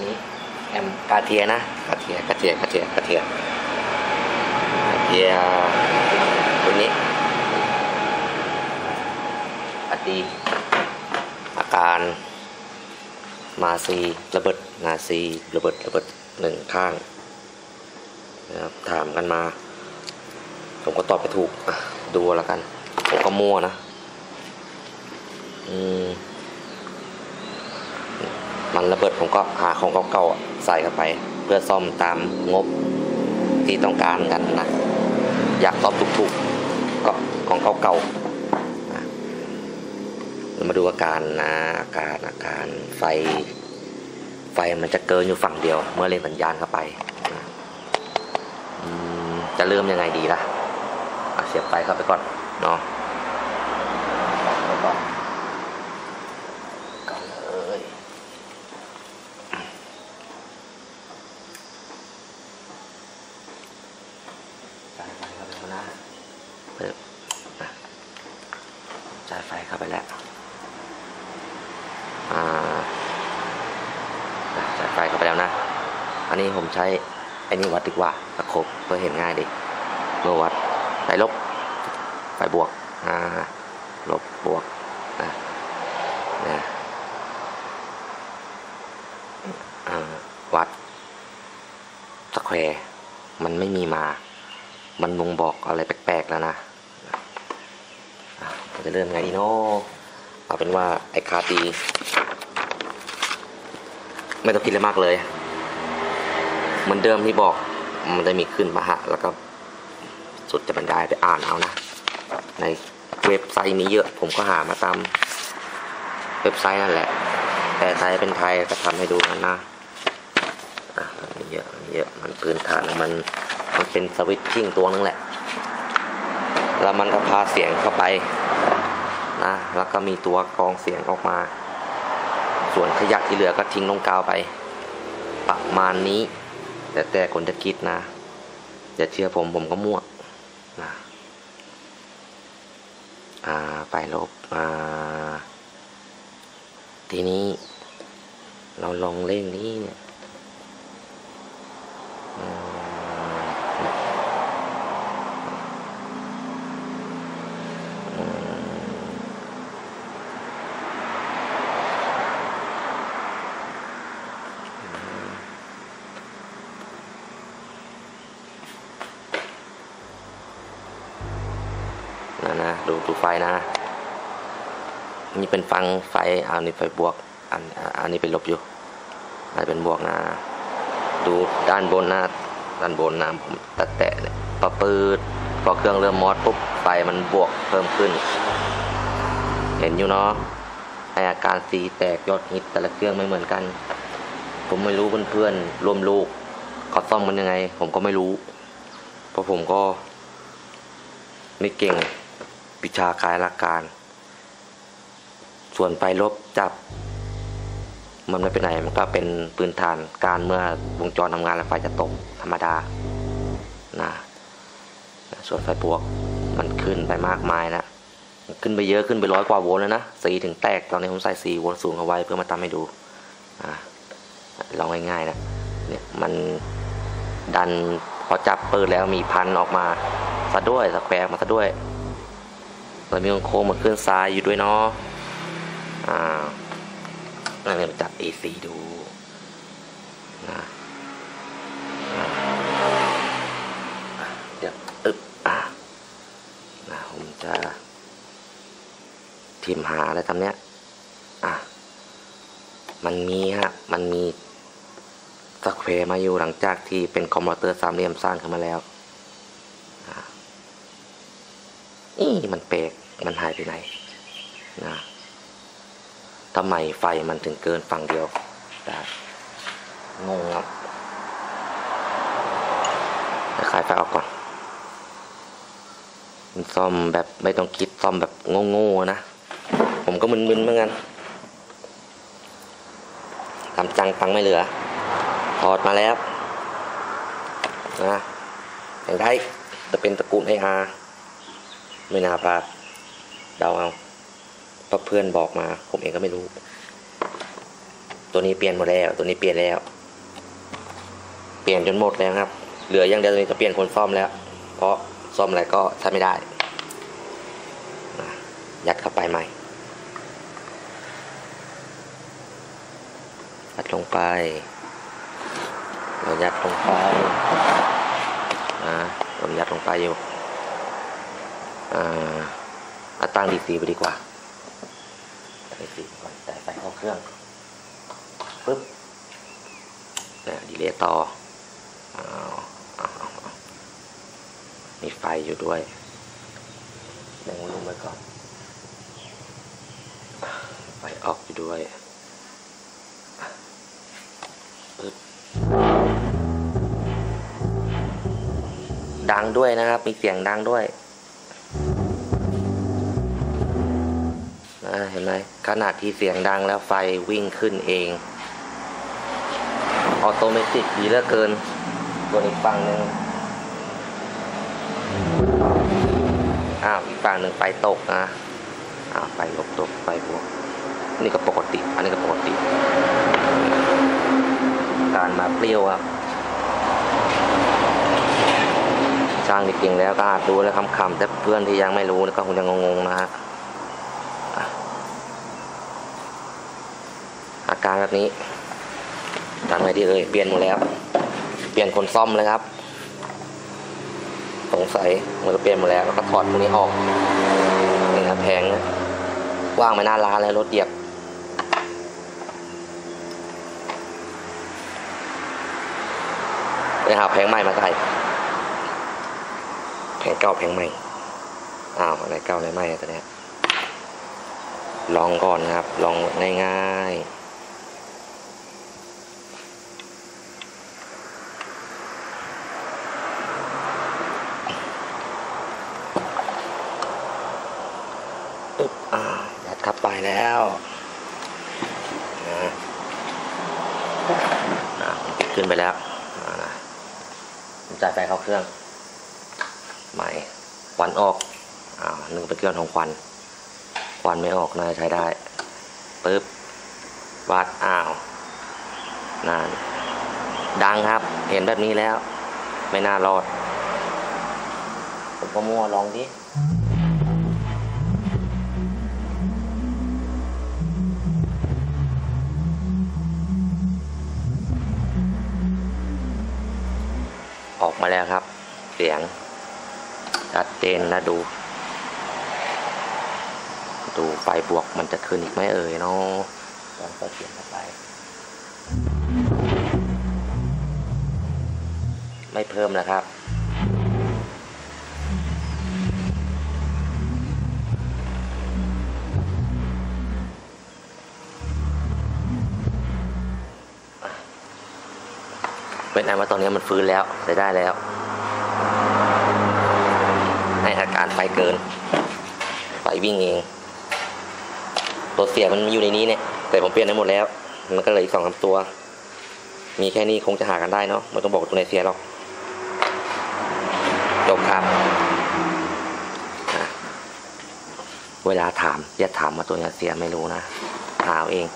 นี่แอมกาเทียนะกาเทียกาเทียกาเทียกาเทียกาเทียตัวนี้อดีอาการมาซีระเบิดนาซีระเบิดระเบิดหนึ่งข้างนะครับถามกันมา ผมก็ตอบไปถูกดูแล้วกัน ผมก็มั่วนะ อืม มันระเบิดผมก็หาของเก่าๆใส่เข้าไป เพื่อซ่อมตามงบที่ต้องการกันนะ อยากซ่อมถูกๆก็ของเก่าๆเรามาดูอาการนะอาการอาการไฟ ไฟมันจะเกินอยู่ฝั่งเดียว เมื่อเล่นสัญญาณเข้าไปจะเริ่มยังไงดีล่ะเสียบไฟเข้าไปก่อนเนาะแล้วก็กันเลย จ่ายไฟเข้าไปแล้วนะเปิดจ่ายไฟเข้าไปแล้วอ่าอะจ่ายไฟเข้าไปแล้วนะ อันนี้ผมใช้ไอ้นี่วัดดีกว่าตะครบเพื่อเห็นง่ายดีเมื่อวัดไฟลบไฟบวกอ่าลบบวกนะนะวัดสแควร์มันไม่มีมา มันบ่งบอกอะไรแปลกๆแล้วนะอะเราจะเริ่มไงดีเนาะเอาเป็นว่าไอ้คาร์ดีไม่ต้องคิดอะไรมากเลยเหมือนเดิมที่บอกมันจะมีขึ้นมาฮะแล้วก็สุดจะบรรยายไปอ่านเอานะ ในเว็บไซต์มีเยอะ ผมก็หามาตามเว็บไซต์นั่นแหละ แต่ไทยเป็นไทยก็ทำให้ดูกันนะะมีเยอะมีเยอะมันพื้นฐานมัน มันเป็นสวิตชิ่งตัวนึงแหละ แล้วมันก็พาเสียงเข้าไปนะแล้วก็มีตัวกรองเสียงออกมา ส่วนขยะที่เหลือก็ทิ้งลงกาวไปประมาณนี้ แต่แต่คนจะคิดนะอย่าเชื่อผมผมก็มั่วนะอ่าไปลบอ่าทีนี้ เราลองเล่งนี้เนี่ย นะ ดูดูไฟนะ นี่เป็นฟังไฟอันนี้ไฟบวก อันอันนี้เป็นลบอยู่อันเป็นบวกนะ ดูด้านบนนะด้านบนนะผมแตะแตะเนี่ยพอปืดพอเครื่องเริ่มมอดปุ๊บไฟมันบวกเพิ่มขึ้น เห็นอยู่เนาะไออาการสีแตกยอดฮิตแต่ละเครื่องไม่เหมือนกัน ผมไม่รู้เพื่อนๆร่วมลูกเขาซ่อมมันยังไง ผมก็ไม่รู้ เพราะผมก็ ไม่เก่ง วิชาคายหลักการ ส่วนไฟลบจับ มันไม่เป็นไรมันก็เป็นปืนฐานการเมื่อวงจรทำงานแล้วไฟจะตกธรรมดานะส่วนไฟบวกมันขึ้นไปมากมายนะขึ้นไปเยอะขึ้นไปร้อยกว่าโวลต์แล้วนะสีถึงแตกตอนนี้ผมใส่สีโวลต์สูงเอาไว้เพื่อมาทำให้ดูอลองง่ายๆนะเนี่ยมันดันพอจับเปิดแล้วมีพันออกมาซะด้วยสแควร์มาซะด้วย แล้วมีโค้งมาขึ้นซ้ายอยู่ด้วยเนาะอ่าเราจะจับ AC ดูนะเดี๋ยวอึบอะนะผมจะพิมพ์หาอะไรทำเนี้ยอะมันมีฮะ มันมีสแควร์มาอยู่หลังจากที่เป็นคอมพิวเตอร์สามเหลี่ยมสร้างขึ้นมาแล้วอะนี่มันเปลก มันหายไปไหนนะทำไมไฟมันถึงเกินฝั่งเดียวได้งงครับจะขายไฟออกก่อนมันซ่อมแบบไม่ต้องคิดซ่อมแบบโง่ๆนะ ผมก็มึนๆเหมือนกันทำจังตังไม่เหลือ ถอดมาแล้วนะอย่างได้จะเป็นตระกูลไออาไม่น่าพลาด เดาเอาเพราะเพื่อนบอกมา ผมเองก็ไม่รู้ ตัวนี้เปลี่ยนหมดแล้ว ตัวนี้เปลี่ยนแล้ว เปลี่ยนจนหมดแล้วครับ เหลืออย่างเดียวตัวนี้จะเปลี่ยนคนซ่อมแล้ว เพราะซ่อมอะไรก็ใช้ไม่ได้ยัดเข้าไปใหม่ยัดลงไป เรายัดลงไปนะผมยัดลงไปอยู่ อ่า อาตั้งดีซีไปดีกว่าดีซีก่อนใส่ไฟเข้าเครื่องปึ๊บเนี่ยดีเลย์ต่อมีไฟอยู่ด้วยแบ่งวลลุ่มไว้ก่อน ไฟออกอยู่ด้วยปึ๊บดังด้วยนะครับ มีเสียงดังด้วย ไหมขนาดที่เสียงดังแล้วไฟวิ่งขึ้นเอง ออโตเมติกดีเหลือเกินส่วนอีกฝั่งหนึ่งอ้าวอีกฝั่งหนึ่งไฟตกนะอ้าวไฟลบตกไฟบวกนี่ก็ปกติ อันนี้ก็ปกติ การมาเปรี้ยวครับช่างจริงๆแล้วก็อาจดูแล้วคำๆแต่เพื่อนที่ยังไม่รู้ก็คงจะงงๆนะฮะอา การแบบนี้ทำไงดีเอ่ยเปลี่ยนหมดแล้ว เปลี่ยนคนซ่อมเลยครับ สงสัยมันก็เปลี่ยนหมดแล้วแล้วก็ถอดพวกนี้ออกนี่นะแพงนะว่างไม่น่าร้านเลยรถเหยียบไปหาแพงใหม่มาใส่แผงเก่าแผงใหม่อ้าวอะไรเก่าอะไรใหม่ตัวเนี้ยลองก่อนนะครับ ลองง่ายๆอึ๊บอ่า ยัดเข้าไปแล้วนะขึ้นไปแล้วผมจ่ายไฟเข้าเครื่อง ใหม่ควันออกอ้าวนึกเป็นเครื่องของควันควันไม่ออกน่าจะใช้ได้ปึ๊บวัดอ้าวนั่นดังครับ เห็นแบบนี้แล้ว ไม่น่ารอดผมก็มั่วลองดิ ออกมาแล้วครับ เสียงชัดเจนนะดู ดูไฟบวกมันจะขึ้นอีกไหมเอ่ยเนาะลองเปิดเสียงเข้าไป ไม่เพิ่มนะครับ เป็นอันว่าตอนนี้มันฟื้นแล้วใช้ได้แล้ว ให้อาการไฟเกินไฟวิ่งเอง ตัวเสียมันอยู่ในนี้เนี่ย แต่ผมเปลี่ยนได้หมดแล้ว มันก็เหลยอีกสองสาตัว มีแค่นี้คงจะหากันได้เนาะไม่ต้องบอกตัวไหนเสียหรอกจบครับ เวลาถามอย่าถามมาตัวไหนเสียไม่รู้นะหาเอาเอง